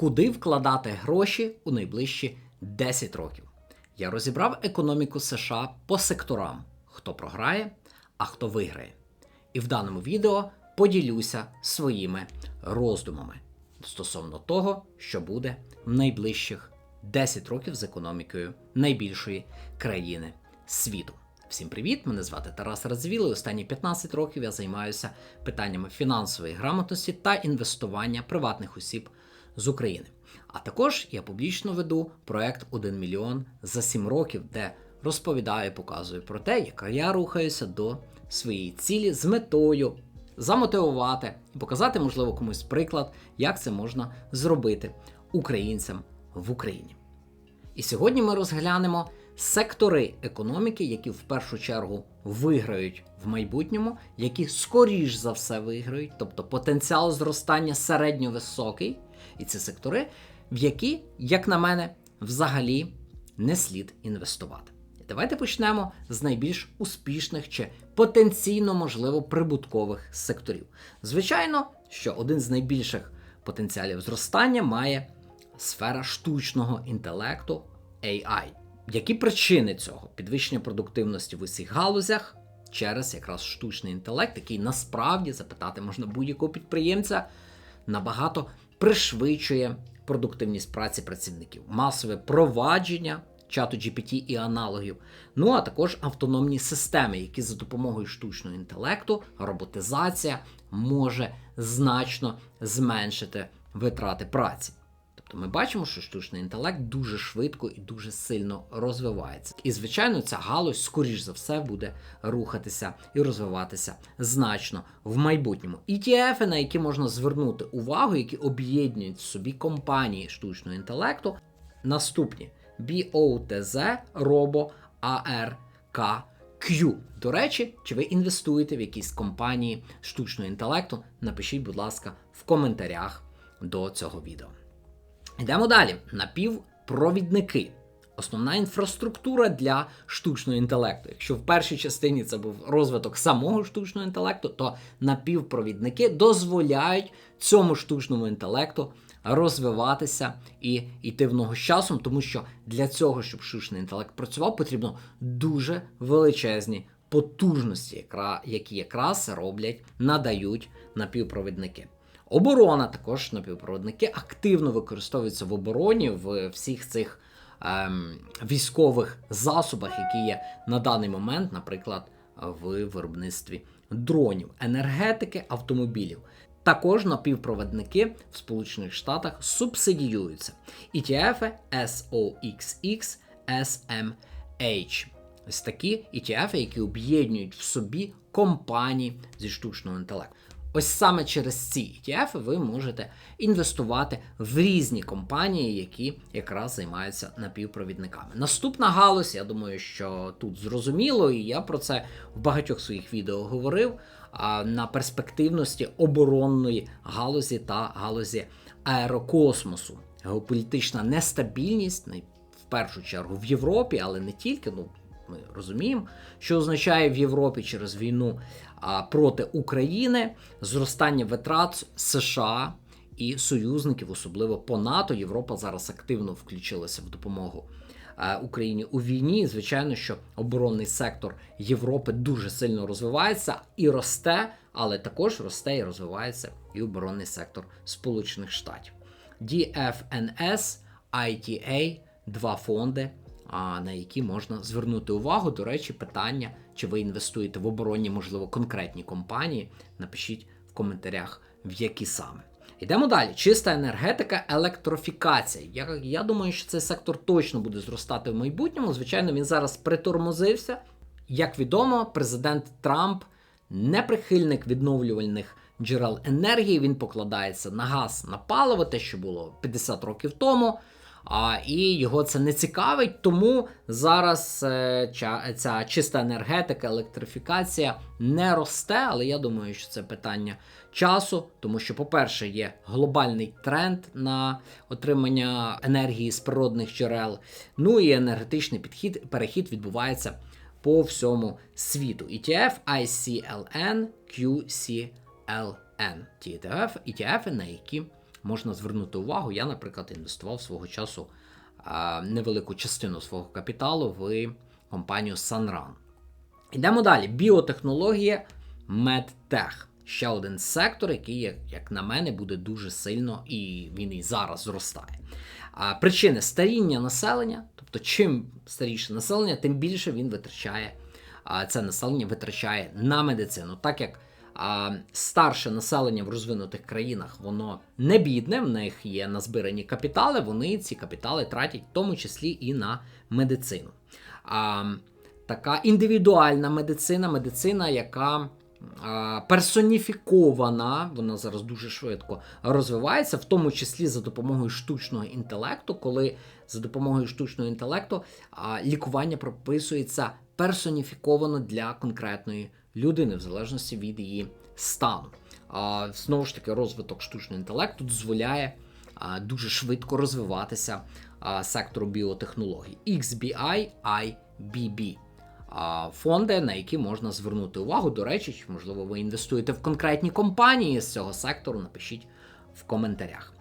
Куди вкладати гроші у найближчі 10 років? Я розібрав економіку США по секторам, хто програє, а хто виграє. І в даному відео поділюся своїми роздумами стосовно того, що буде в найближчих 10 років з економікою найбільшої країни світу. Всім привіт! Мене звати Тарас Радзвіло. і Останні 15 років я займаюся питаннями фінансової грамотності та інвестування приватних осіб з України. А також я публічно веду проект 1 мільйон за 7 років, де розповідаю, і показую про те, як я рухаюся до своєї цілі з метою замотивувати і показати, можливо, комусь приклад, як це можна зробити українцям в Україні. І сьогодні ми розглянемо сектори економіки, які в першу чергу виграють в майбутньому, які скоріш за все виграють, тобто потенціал зростання середньовисокий, і це сектори, в які, як на мене, взагалі не слід інвестувати. Давайте почнемо з найбільш успішних чи потенційно можливо прибуткових секторів. Звичайно, що один з найбільших потенціалів зростання має сфера штучного інтелекту AI. Які причини цього? Підвищення продуктивності в усіх галузях через якраз штучний інтелект, який насправді запитати можна будь-якого підприємця, набагато пришвидшує продуктивність праці працівників, масове провадження чату GPT і аналогів, ну а також автономні системи, які за допомогою штучного інтелекту, роботизація може значно зменшити витрати праці. Тобто ми бачимо, що штучний інтелект дуже швидко і дуже сильно розвивається. І, звичайно, ця галузь, скоріш за все, буде рухатися і розвиватися значно в майбутньому. ETF, на які можна звернути увагу, які об'єднують в собі компанії штучного інтелекту, наступні BOTZ, Robo, ARK. До речі, чи ви інвестуєте в якісь компанії штучного інтелекту? Напишіть, будь ласка, в коментарях до цього відео. Йдемо далі. Напівпровідники. Основна інфраструктура для штучного інтелекту. Якщо в першій частині це був розвиток самого штучного інтелекту, то напівпровідники дозволяють цьому штучному інтелекту розвиватися і йти в ногу з часом, тому що для цього, щоб штучний інтелект працював, потрібно дуже величезні потужності, які якраз роблять, надають напівпровідники. Оборона також напівпроводники активно використовуються в обороні в всіх цих ем, військових засобах, які є на даний момент, наприклад, в виробництві дронів, енергетики, автомобілів. Також напівпроводники в Сполучених Штатах субсидіюються. ETF SOXX SMH. Ось такі ETF, які об'єднують в собі компанії зі штучного інтелекту. Ось саме через ці ETF ви можете інвестувати в різні компанії, які якраз займаються напівпровідниками. Наступна галузь, я думаю, що тут зрозуміло, і я про це в багатьох своїх відео говорив. На перспективності оборонної галузі та галузі аерокосмосу. Геополітична нестабільність, в першу чергу в Європі, але не тільки. ну ми розуміємо, що означає в Європі через війну проти України зростання витрат США і союзників, особливо по НАТО. Європа зараз активно включилася в допомогу. Україні у війні, звичайно, що оборонний сектор Європи дуже сильно розвивається і росте, але також росте і розвивається і оборонний сектор Сполучених Штатів. DFNS, ITA – два фонди, на які можна звернути увагу. До речі, питання, чи ви інвестуєте в оборонні, можливо, конкретні компанії. Напишіть в коментарях, в які саме. Йдемо далі. Чиста енергетика, електрофікація. Я я думаю, що цей сектор точно буде зростати в майбутньому. Звичайно, він зараз притормозився. Як відомо, президент Трамп не прихильник відновлювальних джерел енергії. Він покладається на газ, на паливо, те, що було 50 років тому а, і його це не цікавить, тому зараз е, ця, чиста енергетика, електрифікація не росте, але я думаю, що це питання часу, тому що, по-перше, є глобальний тренд на отримання енергії з природних джерел, ну і енергетичний підхід, перехід відбувається по всьому світу. ETF ICLN QCLN. ETF, ETF, на які можна звернути увагу. Я, наприклад, інвестував свого часу невелику частину свого капіталу в компанію Sunrun. Йдемо далі. Біотехнологія медтех. Ще один сектор, який, як, на мене, буде дуже сильно і він і зараз зростає. А, Причини старіння населення, тобто, чим старіше населення, тим більше він витрачає це населення витрачає на медицину. Так як а, старше населення в розвинутих країнах, воно не бідне, в них є назбирані капітали, вони ці капітали тратять в тому числі і на медицину. А, Така індивідуальна медицина, медицина, яка персоніфікована, вона зараз дуже швидко розвивається, в тому числі за допомогою штучного інтелекту, коли за допомогою штучного інтелекту лікування прописується персоніфіковано для конкретної людини, в залежності від її стану. Знову ж таки, розвиток штучного інтелекту дозволяє дуже швидко розвиватися сектору біотехнологій. XBI IBB фонди, на які можна звернути увагу. До речі, можливо, ви інвестуєте в конкретні компанії з цього сектору, напишіть в коментарях.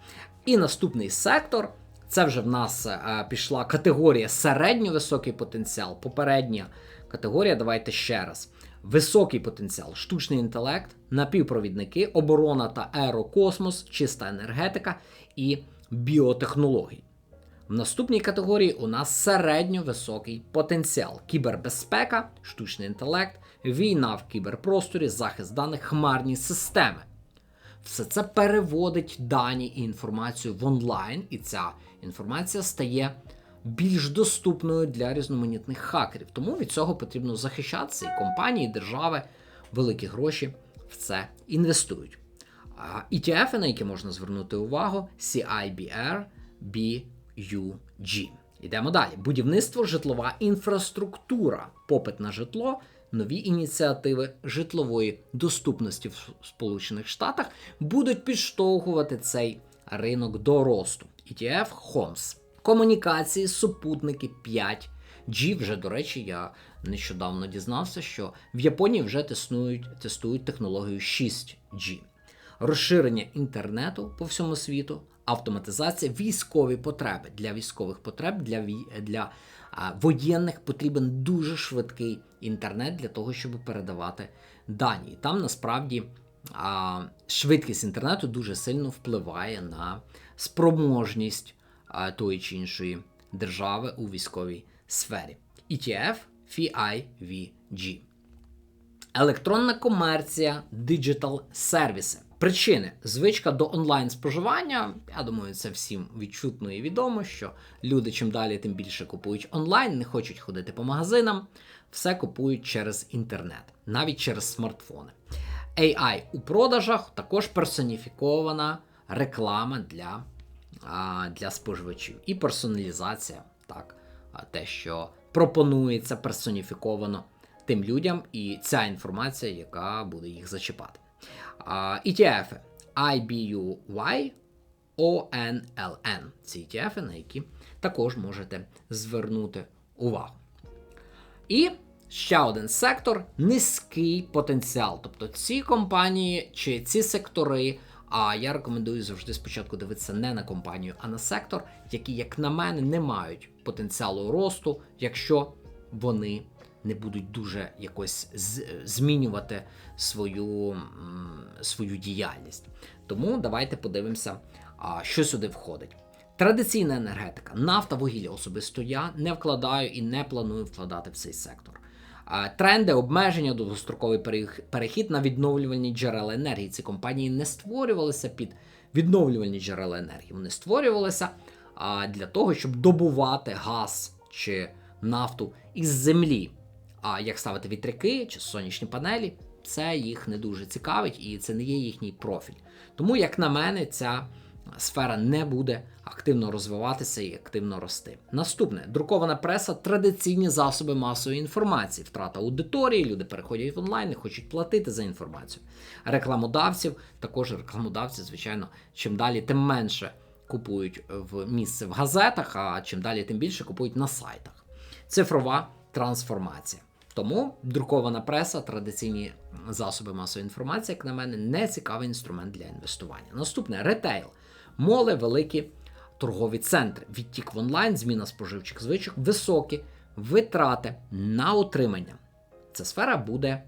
І наступний сектор це вже в нас е, пішла категорія середньо-високий потенціал. Попередня категорія, давайте ще раз. Високий потенціал, штучний інтелект, напівпровідники, оборона та аерокосмос, чиста енергетика і біотехнології. В наступній категорії у нас середньо-високий потенціал: кібербезпека, штучний інтелект, війна в кіберпросторі, захист даних, хмарні системи. Все це переводить дані і інформацію в онлайн, і ця інформація стає більш доступною для різноманітних хакерів. Тому від цього потрібно захищатися, і компанії, і держави великі гроші в це інвестують. ETF, на які можна звернути увагу, CIBR, B. UG. Йдемо далі. Будівництво, житлова інфраструктура, попит на житло, нові ініціативи житлової доступності в Сполучених Штатах будуть підштовхувати цей ринок до росту. ETF Homes. Комунікації, супутники 5G. Вже, до речі, я нещодавно дізнався, що в Японії вже тестують, тестують технологію 6G. Розширення інтернету по всьому світу, автоматизація, військові потреби. Для військових потреб, для для а, воєнних потрібен дуже швидкий інтернет для того, щоб передавати дані. Там насправді а, швидкість інтернету дуже сильно впливає на спроможність тої чи іншої держави у військовій сфері. ETF FIVG. Електронна комерція, диджитал сервіси. Причини звичка до онлайн споживання. Я думаю, це всім відчутно і відомо, що люди чим далі, тим більше купують онлайн, не хочуть ходити по магазинам, все купують через інтернет, навіть через смартфони. AI у продажах також персоніфікована реклама для для споживачів. І персоналізація, так, те, що пропонується персоніфіковано тим людям, і ця інформація, яка буде їх зачіпати. ETF IBUY ONLN. Ці ETF, на які також можете звернути увагу. І ще один сектор низький потенціал. Тобто ці компанії чи ці сектори. А я рекомендую завжди спочатку дивитися не на компанію, а на сектор, які, як на мене, не мають потенціалу росту, якщо вони не будуть дуже якось змінювати свою свою діяльність. Тому давайте подивимося, що сюди входить. Традиційна енергетика, нафта, вугілля особисто я не вкладаю і не планую вкладати в цей сектор. Тренди, обмеження, довгостроковий перехід на відновлювальні джерела енергії. Ці компанії не створювалися під відновлювальні джерела енергії. Вони створювалися для того, щоб добувати газ чи нафту із землі. А як ставити вітряки чи сонячні панелі, це їх не дуже цікавить і це не є їхній профіль. Тому, як на мене, ця сфера не буде активно розвиватися і активно рости. Наступне друкована преса, традиційні засоби масової інформації, втрата аудиторії, люди переходять в онлайн, не хочуть платити за інформацію. Рекламодавців, також рекламодавці, звичайно, чим далі, тим менше купують в місце в газетах, а чим далі, тим більше купують на сайтах. Цифрова трансформація. Тому друкована преса, традиційні засоби масової інформації, як на мене, не цікавий інструмент для інвестування. Наступне ретейл. Моли, великі торгові центри. Відтік в онлайн, зміна споживчих звичок, високі витрати на утримання. Ця сфера буде,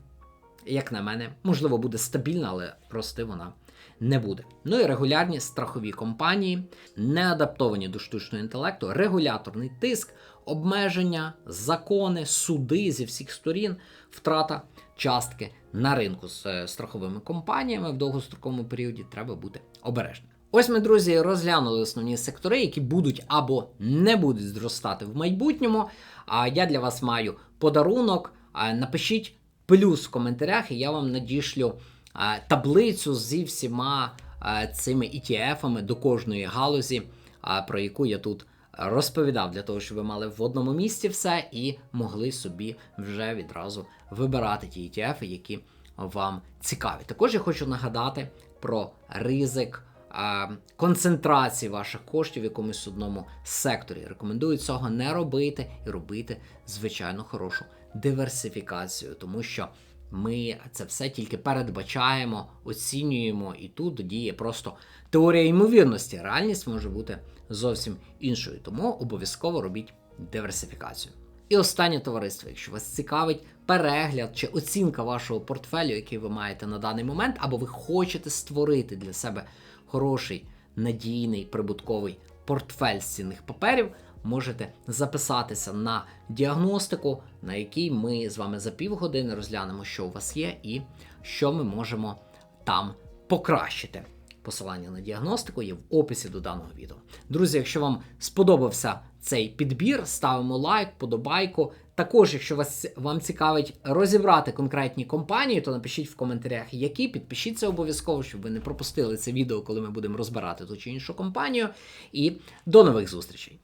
як на мене, можливо, буде стабільна, але рости вона не буде. Ну і регулярні страхові компанії, не адаптовані до штучного інтелекту, регуляторний тиск, обмеження, закони, суди зі всіх сторін, втрата частки на ринку з е, страховими компаніями в довгостроковому періоді треба бути обережним. Ось ми, друзі, розглянули основні сектори, які будуть або не будуть зростати в майбутньому. А я для вас маю подарунок. Напишіть плюс в коментарях, і я вам надішлю таблицю зі всіма цими ETF-ами до кожної галузі, про яку я тут розповідав, для того, щоб ви мали в одному місці все і могли собі вже відразу вибирати ті ETF, які вам цікаві. Також я хочу нагадати про ризик концентрації ваших коштів в якомусь одному секторі. Рекомендую цього не робити і робити звичайно хорошу диверсифікацію, тому що ми це все тільки передбачаємо, оцінюємо, і тут діє просто теорія ймовірності. Реальність може бути зовсім іншою. Тому обов'язково робіть диверсифікацію. І останнє товариство, якщо вас цікавить перегляд чи оцінка вашого портфелю, який ви маєте на даний момент, або ви хочете створити для себе хороший, надійний, прибутковий портфель з цінних паперів, можете записатися на діагностику, на якій ми з вами за півгодини розглянемо, що у вас є, і що ми можемо там покращити. Посилання на діагностику є в описі до даного відео. Друзі, якщо вам сподобався цей підбір, ставимо лайк, подобайку. Також, якщо вас вам цікавить розібрати конкретні компанії, то напишіть в коментарях, які підпишіться обов'язково, щоб ви не пропустили це відео, коли ми будемо розбирати ту чи іншу компанію. І до нових зустрічей!